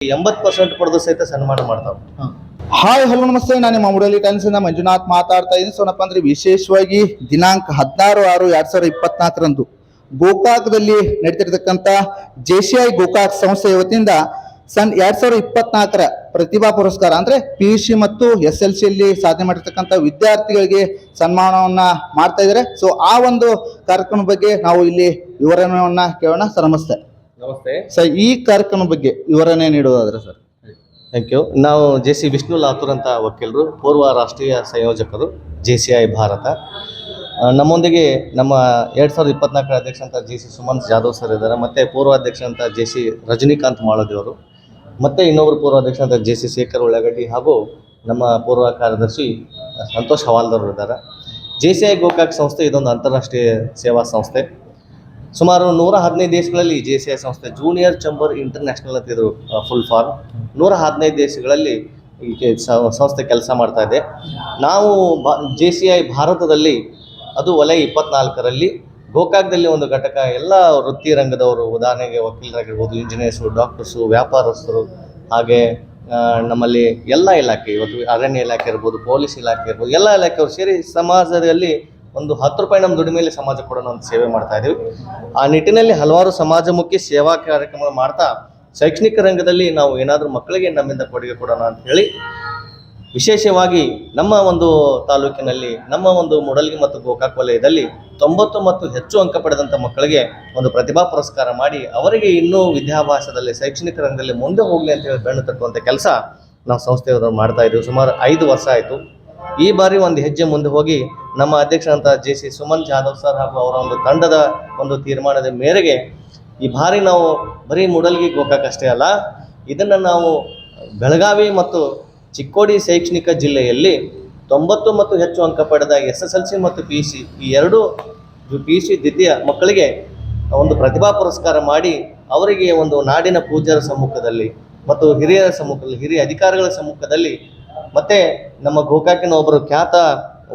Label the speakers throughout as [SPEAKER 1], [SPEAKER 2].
[SPEAKER 1] ಎಂಬತ್ ಪರ್ಸೆಂಟ್ ಪಡೆದು ಸಹಿತ ಸನ್ಮಾನ ಮಾಡ್ತಾವ
[SPEAKER 2] ಹಾಯ್, ಹಲೋ, ನಮಸ್ತೆ. ನಾನು ನಿಮ್ಮ ಮುಡಲಿ ಇಂದ ಮಂಜುನಾಥ್ ಮಾತಾಡ್ತಾ ಇದ್ದೀನಿ. ಸೋನಪ್ಪ ಅಂದ್ರೆ ವಿಶೇಷವಾಗಿ ದಿನಾಂಕ ಹದಿನಾರು ಆರು ಎರಡ್ ಸಾವಿರದ ಇಪ್ಪತ್ನಾಲ್ಕರಂದು ಗೋಕಾಕದಲ್ಲಿ ನಡೀತಿರ್ತಕ್ಕಂಥ ಜೆಸಿಐ ಗೋಕಾಕ್ ಸಂಸ್ಥೆಯ ವತಿಯಿಂದ ಸನ್ ಎರಡ್ ಸಾವಿರದ ಇಪ್ಪತ್ನಾಲ್ಕರ ಪ್ರತಿಭಾ ಪುರಸ್ಕಾರ ಅಂದ್ರೆ ಪಿ ಯು ಸಿ ಮತ್ತು ಎಸ್ ಎಲ್ ಸಿಯಲ್ಲಿ ಸಾಧನೆ ಮಾಡಿರ್ತಕ್ಕಂಥ ವಿದ್ಯಾರ್ಥಿಗಳಿಗೆ ಸನ್ಮಾನವನ್ನ ಮಾಡ್ತಾ ಇದ್ದಾರೆ. ಸೊ ಆ ಒಂದು ಕಾರ್ಯಕ್ರಮದ ಬಗ್ಗೆ ನಾವು ಇಲ್ಲಿ ವಿವರಣೆಯನ್ನ ಕೇಳೋಣ. ಸರ್, ನಮಸ್ತೆ.
[SPEAKER 1] ನಮಸ್ತೆ.
[SPEAKER 2] ಸರ್ ಈ ಕಾರ್ಯಕ್ರಮ ಬಗ್ಗೆ ವಿವರಣೆ ನೀಡುವುದಾದ್ರೆ ಸರ್.
[SPEAKER 1] ಥ್ಯಾಂಕ್ ಯು ನಾವು ಜೆ ಸಿ ವಿಷ್ಣು ಲಾತೂರ್ ಅಂತ ವಕೀಲರು ಪೂರ್ವ ರಾಷ್ಟ್ರೀಯ ಸಂಯೋಜಕರು ಜೆ ಸಿ ಐ ಭಾರತ. ನಮ್ಮೊಂದಿಗೆ ನಮ್ಮ ಎರಡು ಸಾವಿರದ ಇಪ್ಪತ್ನಾಲ್ಕರ ಅಧ್ಯಕ್ಷ ಅಂತ J C Sumanth Jadhav sir ಇದ್ದಾರೆ ಮತ್ತು ಪೂರ್ವಾಧ್ಯಕ್ಷ ಅಂತ ಜೆ ಸಿ ರಜನಿಕಾಂತ್ ಮಾಳದಿಯವರು ಮತ್ತು ಇನ್ನೊಬ್ಬರು ಪೂರ್ವಾಧ್ಯಕ್ಷ ಅಂತ ಜೆ ಸಿ ಶೇಖರ್ ಉಳ್ಳಾಗಡ್ಡಿ ಹಾಗೂ ನಮ್ಮ ಪೂರ್ವ ಕಾರ್ಯದರ್ಶಿ ಸಂತೋಷ್ ಹವಾಲ್ದವರು ಇದ್ದಾರೆ. ಜೆ ಸಿ ಐ ಗೋಕಾಕ್ ಸಂಸ್ಥೆ ಇದೊಂದು ಅಂತಾರಾಷ್ಟ್ರೀಯ ಸೇವಾ ಸಂಸ್ಥೆ. ಸುಮಾರು ನೂರ ಹದಿನೈದು ದೇಶಗಳಲ್ಲಿ ಜೆ ಸಿ ಐ ಸಂಸ್ಥೆ ಜೂನಿಯರ್ ಚಂಬರ್ ಇಂಟರ್ನ್ಯಾಷನಲ್ ಅಂತ ಇದು ಫುಲ್ ಫಾರ್ಮ್ ನೂರ ಹದಿನೈದು ದೇಶಗಳಲ್ಲಿ ಈ ಸಂಸ್ಥೆ ಕೆಲಸ ಮಾಡ್ತಾ ಇದೆ. ನಾವು ಜೆ ಸಿ ಐ ಭಾರತದಲ್ಲಿ ಅದು ವಲಯ ಇಪ್ಪತ್ನಾಲ್ಕರಲ್ಲಿ ಗೋಕಾಕ್ದಲ್ಲಿ ಒಂದು ಘಟಕ. ಎಲ್ಲ ವೃತ್ತಿ ರಂಗದವರು, ಉದಾಹರಣೆಗೆ ವಕೀಲರಾಗಿರ್ಬೋದು ಇಂಜಿನಿಯರ್ಸು ಡಾಕ್ಟರ್ಸು ವ್ಯಾಪಾರಸ್ಥರು, ಹಾಗೆ ನಮ್ಮಲ್ಲಿ ಎಲ್ಲ ಇಲಾಖೆ, ಇವತ್ತು ಅರಣ್ಯ ಇಲಾಖೆ ಇರ್ಬೋದು ಪೊಲೀಸ್ ಇಲಾಖೆ ಇರ್ಬೋದು, ಎಲ್ಲ ಇಲಾಖೆಯವರು ಸೇರಿ ಸಮಾಜದಲ್ಲಿ ಒಂದು ಹತ್ತು ರೂಪಾಯಿ ನಮ್ಮ ದುಡಿಮೆಯಲ್ಲಿ ಸಮಾಜ ಕೊಡೋಣ ಅಂತ ಸೇವೆ ಮಾಡ್ತಾ ಇದೀವಿ ಆ ನಿಟ್ಟಿನಲ್ಲಿ ಹಲವಾರು ಸಮಾಜಮುಖಿ ಸೇವಾ ಕಾರ್ಯಕ್ರಮಗಳು ಮಾಡ್ತಾ ಶೈಕ್ಷಣಿಕ ರಂಗದಲ್ಲಿ ನಾವು ಏನಾದರೂ ಮಕ್ಕಳಿಗೆ ನಮ್ಮಿಂದ ಕೊಡುಗೆ ಕೊಡೋಣ ಅಂತ ಹೇಳಿ ವಿಶೇಷವಾಗಿ ನಮ್ಮ ಒಂದು ತಾಲೂಕಿನಲ್ಲಿ, ನಮ್ಮ ಒಂದು ಮೂಡಲ್ಗಿ ಮತ್ತು ಗೋಕಾಕ್ ವಲಯದಲ್ಲಿ ತೊಂಬತ್ತು ಮತ್ತು ಹೆಚ್ಚು ಅಂಕ ಪಡೆದಂಥ ಮಕ್ಕಳಿಗೆ ಒಂದು ಪ್ರತಿಭಾ ಪುರಸ್ಕಾರ ಮಾಡಿ ಅವರಿಗೆ ಇನ್ನೂ ವಿದ್ಯಾಭ್ಯಾಸದಲ್ಲಿ, ಶೈಕ್ಷಣಿಕ ರಂಗದಲ್ಲಿ ಮುಂದೆ ಹೋಗಲಿ ಅಂತ ಹೇಳಿ ಬೆಣ್ಣು ತಟ್ಟುವಂಥ ಕೆಲಸ ನಾವು ಸಂಸ್ಥೆಯವರು ಮಾಡ್ತಾ ಇದ್ದೀವಿ. ಸುಮಾರು ಐದು ವರ್ಷ ಆಯಿತು. ಈ ಬಾರಿ ಒಂದು ಹೆಜ್ಜೆ ಮುಂದೆ ಹೋಗಿ ನಮ್ಮ ಅಧ್ಯಕ್ಷರಂತ J C Suman Jadhav sir ಹಾಗೂ ಅವರ ಒಂದು ತಂಡದ ಒಂದು ತೀರ್ಮಾನದ ಮೇರೆಗೆ ಈ ಬಾರಿ ನಾವು ಬರೀ ಮೂಡಲ್ಗಿ ಗೋಕಾಕ್ ಅಲ್ಲ, ಇದನ್ನು ನಾವು ಬೆಳಗಾವಿ ಮತ್ತು ಚಿಕ್ಕೋಡಿ ಶೈಕ್ಷಣಿಕ ಜಿಲ್ಲೆಯಲ್ಲಿ ತೊಂಬತ್ತು ಮತ್ತು ಹೆಚ್ಚು ಅಂಕ ಪಡೆದ ಎಸ್ ಎಸ್ ಎಲ್ ಸಿ ಮತ್ತು ಪಿ ಸಿ ಈ ಎರಡು ಪಿ ಸಿ ದ್ವಿತೀಯ ಮಕ್ಕಳಿಗೆ ಒಂದು ಪ್ರತಿಭಾ ಪುರಸ್ಕಾರ ಮಾಡಿ ಅವರಿಗೆ ಒಂದು ನಾಡಿನ ಪೂಜ್ಯರ ಸಮ್ಮುಖದಲ್ಲಿ ಮತ್ತು ಹಿರಿಯರ ಸಮ್ಮುಖದಲ್ಲಿ, ಹಿರಿಯ ಅಧಿಕಾರಿಗಳ ಸಮ್ಮುಖದಲ್ಲಿ ಮತ್ತೆ ನಮ್ಮ ಗೋಕಾಕಿನ ಒಬ್ಬರು ಖ್ಯಾತ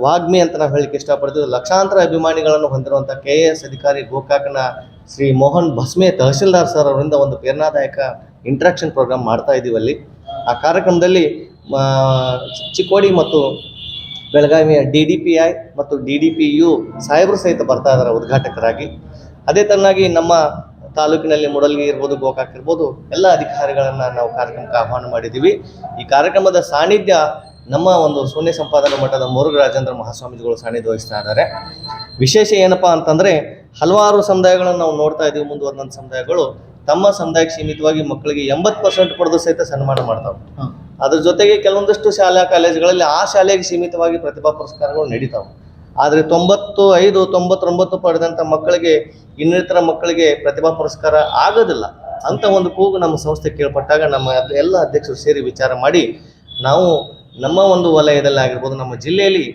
[SPEAKER 1] ವಾಗ್ಮಿ ಅಂತ ನಾವು ಹೇಳಿಕ್ಕೆ ಇಷ್ಟಪಡ್ತೀವಿ ಲಕ್ಷಾಂತರ ಅಭಿಮಾನಿಗಳನ್ನು ಹೊಂದಿರುವಂಥ ಕೆ ಎ ಎಸ್ ಅಧಿಕಾರಿ ಗೋಕಾಕನ ಶ್ರೀ ಮೋಹನ್ ಭಸ್ಮೆ ತಹಶೀಲ್ದಾರ್ ಸರ್ ಅವರಿಂದ ಒಂದು ಪ್ರೇರಣಾದಾಯಕ ಇಂಟ್ರಾಕ್ಷನ್ ಪ್ರೋಗ್ರಾಮ್ ಮಾಡ್ತಾ ಇದ್ದೀವಿ ಅಲ್ಲಿ. ಆ ಕಾರ್ಯಕ್ರಮದಲ್ಲಿ ಚಿಕ್ಕೋಡಿ ಮತ್ತು ಬೆಳಗಾವಿಯ ಡಿ ಡಿ ಪಿ ಐ ಮತ್ತು ಡಿ ಡಿ ಪಿ ಯು ಸಾಹೇಬರು ಸಹಿತ ಬರ್ತಾ ಇದ್ದಾರೆ ಉದ್ಘಾಟಕರಾಗಿ. ಅದೇ ತರನಾಗಿ ನಮ್ಮ ತಾಲೂಕಿನಲ್ಲಿ ಮುಡಲ್ಗಿ ಇರ್ಬೋದು ಗೋಕಾಕ್ ಇರ್ಬೋದು ಎಲ್ಲ ಅಧಿಕಾರಿಗಳನ್ನ ನಾವು ಕಾರ್ಯಕ್ರಮಕ್ಕೆ ಆಹ್ವಾನ ಮಾಡಿದ್ದೀವಿ. ಈ ಕಾರ್ಯಕ್ರಮದ ಸಾನ್ನಿಧ್ಯ ನಮ್ಮ ಒಂದು ಶೂನ್ಯ ಸಂಪಾದನಾ ಮಠದ ಮುರುಘ ರಾಜೇಂದ್ರ ಮಹಾಸ್ವಾಮಿಗಳು ಸಾನ್ನಿಧ್ಯ ವಹಿಸ್ತಾ ಇದ್ದಾರೆ. ವಿಶೇಷ ಏನಪ್ಪಾ ಅಂತಂದ್ರೆ ಹಲವಾರು ಸಮುದಾಯಗಳನ್ನು ನಾವು ನೋಡ್ತಾ ಇದ್ದೀವಿ ಮುಂದುವರೆದಂಥ ಸಮುದಾಯಗಳು. ತಮ್ಮ ಸಮುದಾಯಕ್ಕೆ ಸೀಮಿತವಾಗಿ ಮಕ್ಕಳಿಗೆ ಎಂಬತ್ತು ಪರ್ಸೆಂಟ್ ಪಡೆದು ಸಹಿತ ಸನ್ಮಾನ ಮಾಡ್ತಾವೆ. ಅದ್ರ ಜೊತೆಗೆ ಕೆಲವೊಂದಷ್ಟು ಶಾಲಾ ಕಾಲೇಜುಗಳಲ್ಲಿ ಆ ಶಾಲೆಗೆ ಸೀಮಿತವಾಗಿ ಪ್ರತಿಭಾ ಪುರಸ್ಕಾರಗಳು ನಡೀತಾವೆ. ಆದರೆ ತೊಂಬತ್ತು ಐದು, ತೊಂಬತ್ತೊಂಬತ್ತು ಪಡೆದಂಥ ಮಕ್ಕಳಿಗೆ, ಇನ್ನಿತರ ಮಕ್ಕಳಿಗೆ ಪ್ರತಿಭಾ ಪುರಸ್ಕಾರ ಆಗೋದಿಲ್ಲ. ಅಂತ ಒಂದು ಕೂಗು ನಮ್ಮ ಸಂಸ್ಥೆ ಕೇಳ್ಪಟ್ಟಾಗ ನಮ್ಮ ಎಲ್ಲ ಅಧ್ಯಕ್ಷರು ಸೇರಿ ವಿಚಾರ ಮಾಡಿ, ನಾವು ನಮ್ಮ ಒಂದು ವಲಯದಲ್ಲಿ ಆಗಿರ್ಬೋದು, ನಮ್ಮ ಜಿಲ್ಲೆಯಲ್ಲಿ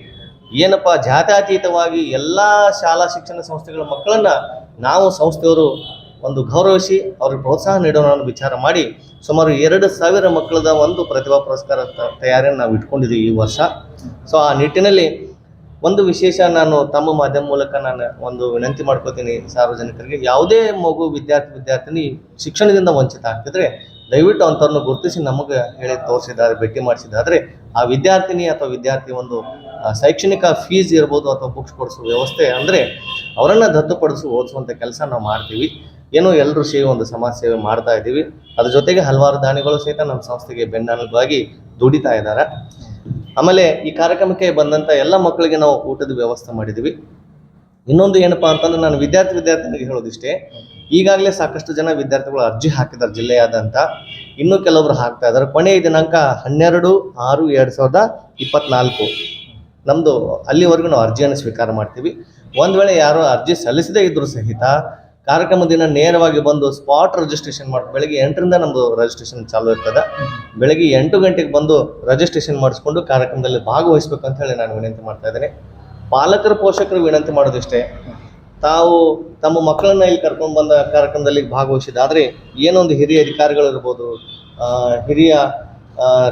[SPEAKER 1] ಏನಪ್ಪ ಜಾತ್ಯತೀತವಾಗಿ ಎಲ್ಲ ಶಾಲಾ ಶಿಕ್ಷಣ ಸಂಸ್ಥೆಗಳ ಮಕ್ಕಳನ್ನ ನಾವು ಸಂಸ್ಥೆಯವರು ಒಂದು ಗೌರವಿಸಿ ಅವ್ರಿಗೆ ಪ್ರೋತ್ಸಾಹ ನೀಡೋಣ ವಿಚಾರ ಮಾಡಿ, ಸುಮಾರು ಎರಡು ಸಾವಿರ ಮಕ್ಕಳದ ಒಂದು ಪ್ರತಿಭಾ ಪುರಸ್ಕಾರ ತಯಾರಿಯನ್ನು ನಾವು ಇಟ್ಕೊಂಡಿದ್ದೀವಿ ಈ ವರ್ಷ. ಸೊ ಆ ನಿಟ್ಟಿನಲ್ಲಿ ಒಂದು ವಿಶೇಷ ನಾನು ತಮ್ಮ ಮಾಧ್ಯಮ ಮೂಲಕ ನಾನು ಒಂದು ವಿನಂತಿ ಮಾಡ್ಕೋತೀನಿ ಸಾರ್ವಜನಿಕರಿಗೆ. ಯಾವುದೇ ಮಗು ವಿದ್ಯಾರ್ಥಿ ವಿದ್ಯಾರ್ಥಿನಿ ಶಿಕ್ಷಣದಿಂದ ವಂಚಿತ ಆಗ್ತಿದ್ರೆ ದಯವಿಟ್ಟು ಅಂಥವ್ರನ್ನ ಗುರುತಿಸಿ ನಮಗೆ ಹೇಳಿ ತೋರಿಸಿದ್ದಾರೆ, ಭೇಟಿ ಮಾಡಿಸಿದಾದ್ರೆ. ಆ ವಿದ್ಯಾರ್ಥಿನಿ ಅಥವಾ ವಿದ್ಯಾರ್ಥಿ ಒಂದು ಶೈಕ್ಷಣಿಕ ಫೀಸ್ ಇರ್ಬೋದು ಅಥವಾ ಬುಕ್ಸ್ ಕೊಡಿಸುವ ವ್ಯವಸ್ಥೆ ಅಂದರೆ ಅವರನ್ನು ದತ್ತುಪಡಿಸಿ ಓದಿಸುವಂಥ ಕೆಲಸ ನಾವು ಮಾಡ್ತೀವಿ. ಏನೋ ಎಲ್ಲರೂ ಸೇವೆ ಒಂದು ಸಮಾಜ ಸೇವೆ ಮಾಡ್ತಾ ಇದ್ದೀವಿ. ಅದ್ರ ಜೊತೆಗೆ ಹಲವಾರು ದಾನಿಗಳು ಸಹಿತ ನಮ್ಮ ಸಂಸ್ಥೆಗೆ ಬೆನ್ನೆಲುಬಾಗಿ ದುಡಿತಾ ಇದ್ದಾರೆ. ಆಮೇಲೆ ಈ ಕಾರ್ಯಕ್ರಮಕ್ಕೆ ಬಂದಂಥ ಎಲ್ಲ ಮಕ್ಕಳಿಗೆ ನಾವು ಊಟದ ವ್ಯವಸ್ಥೆ ಮಾಡಿದ್ದೀವಿ ಇನ್ನೊಂದು ಏನಪ್ಪಾ ಅಂತಂದ್ರೆ ನಾನು ವಿದ್ಯಾರ್ಥಿ ವಿದ್ಯಾರ್ಥಿನಿಗೆ ಹೇಳೋದಿಷ್ಟೇ, ಈಗಾಗಲೇ ಸಾಕಷ್ಟು ಜನ ವಿದ್ಯಾರ್ಥಿಗಳು ಅರ್ಜಿ ಹಾಕಿದ್ದಾರೆ ಜಿಲ್ಲೆಯಾದಂತ ಇನ್ನೂ ಕೆಲವರು ಹಾಕ್ತಾ ಇದ್ದಾರೆ. ಕೊನೆಯ ದಿನಾಂಕ ಹನ್ನೆರಡು ಆರು ಎರಡು ಸಾವಿರದ ಇಪ್ಪತ್ನಾಲ್ಕು. ನಮ್ಮದು ಅಲ್ಲಿವರೆಗೂ ನಾವು ಅರ್ಜಿಯನ್ನು ಸ್ವೀಕಾರ ಮಾಡ್ತೀವಿ. ಒಂದು ವೇಳೆ ಯಾರೋ ಅರ್ಜಿ ಸಲ್ಲಿಸದೇ ಇದ್ದರೂ ಸಹಿತ ಕಾರ್ಯಕ್ರಮ ದಿನ ನೇರವಾಗಿ ಬಂದು ಸ್ಪಾಟ್ ರಿಜಿಸ್ಟ್ರೇಷನ್ ಮಾಡಿ ಬೆಳಗ್ಗೆ ಎಂಟರಿಂದ ನಮ್ಮದು ರಿಜಿಸ್ಟ್ರೇಷನ್ ಚಾಲು ಇರ್ತದೆ. ಬೆಳಗ್ಗೆ ಎಂಟು ಗಂಟೆಗೆ ಬಂದು ರಿಜಿಸ್ಟ್ರೇಷನ್ ಮಾಡಿಸ್ಕೊಂಡು ಕಾರ್ಯಕ್ರಮದಲ್ಲಿ ಭಾಗವಹಿಸ್ಬೇಕು ಅಂತ ಹೇಳಿ ನಾನು ವಿನಂತಿ ಮಾಡ್ತಾ ಇದ್ದೇನೆ. ಪಾಲಕರ, ಪೋಷಕರು ವಿನಂತಿ ಮಾಡೋದಿಷ್ಟೇ. ತಾವು ತಮ್ಮ ಮಕ್ಕಳನ್ನ ಇಲ್ಲಿ ಕರ್ಕೊಂಡು ಬಂದ ಕಾರ್ಯಕ್ರಮದಲ್ಲಿ ಭಾಗವಹಿಸಿದಾದ್ರೆ ಏನೊಂದು ಹಿರಿಯ ಅಧಿಕಾರಿಗಳು ಇರ್ಬೋದು ಹಿರಿಯ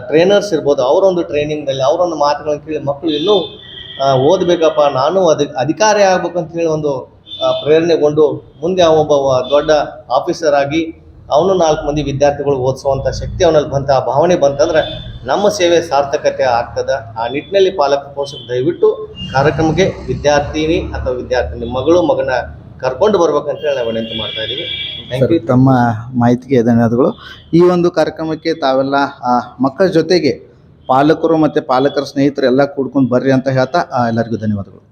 [SPEAKER 1] ಟ್ರೈನರ್ಸ್ ಇರ್ಬೋದು, ಅವರೊಂದು ಟ್ರೈನಿಂಗ್ನಲ್ಲಿ ಅವರೊಂದು ಮಾತುಗಳನ್ನು ಕೇಳಿ ಮಕ್ಕಳು ಇನ್ನೂ ಓದ್ಬೇಕಪ್ಪ, ನಾನು ಅಧಿ, ಅಧಿಕಾರಿ ಆಗ್ಬೇಕು ಅಂತ ಹೇಳಿ ಒಂದು ಪ್ರೇರಣೆಗೊಂಡು ಮುಂದೆ ಒಬ್ಬ ದೊಡ್ಡ ಆಫೀಸರ್ ಆಗಿ ಅವನು ನಾಲ್ಕು ಮಂದಿ ವಿದ್ಯಾರ್ಥಿಗಳು ಓದಿಸುವಂಥ ಶಕ್ತಿ ಅವನಲ್ಲಿ ಬಂತ ಆ ಭಾವನೆ ಬಂತಂದ್ರೆ ನಮ್ಮ ಸೇವೆ ಸಾರ್ಥಕತೆ ಆಗ್ತದ. ಆ ನಿಟ್ಟಿನಲ್ಲಿ ಪಾಲಕ ಪೋಷಕರು ದಯವಿಟ್ಟು ಕಾರ್ಯಕ್ರಮಕ್ಕೆ ವಿದ್ಯಾರ್ಥಿನಿ ಅಥವಾ ವಿದ್ಯಾರ್ಥಿನಿ ಮಗಳು ಮಗನ ಕರ್ಕೊಂಡು ಬರ್ಬೇಕಂತ ಹೇಳಿ ನಾವು ವಿನಂತಿ ಮಾಡ್ತಾ ಇದೀವಿ ಥ್ಯಾಂಕ್ ಯು
[SPEAKER 2] ತಮ್ಮ ಮಾಹಿತಿಗೆ ಧನ್ಯವಾದಗಳು. ಈ ಒಂದು ಕಾರ್ಯಕ್ರಮಕ್ಕೆ ತಾವೆಲ್ಲ ಆ, ಮಕ್ಕಳ ಜೊತೆಗೆ ಪಾಲಕರು ಮತ್ತು ಪಾಲಕರ ಸ್ನೇಹಿತರು ಎಲ್ಲ ಕೂಡ್ಕೊಂಡು ಬರ್ರಿ ಅಂತ ಹೇಳ್ತಾ ಎಲ್ಲರಿಗೂ ಧನ್ಯವಾದಗಳು.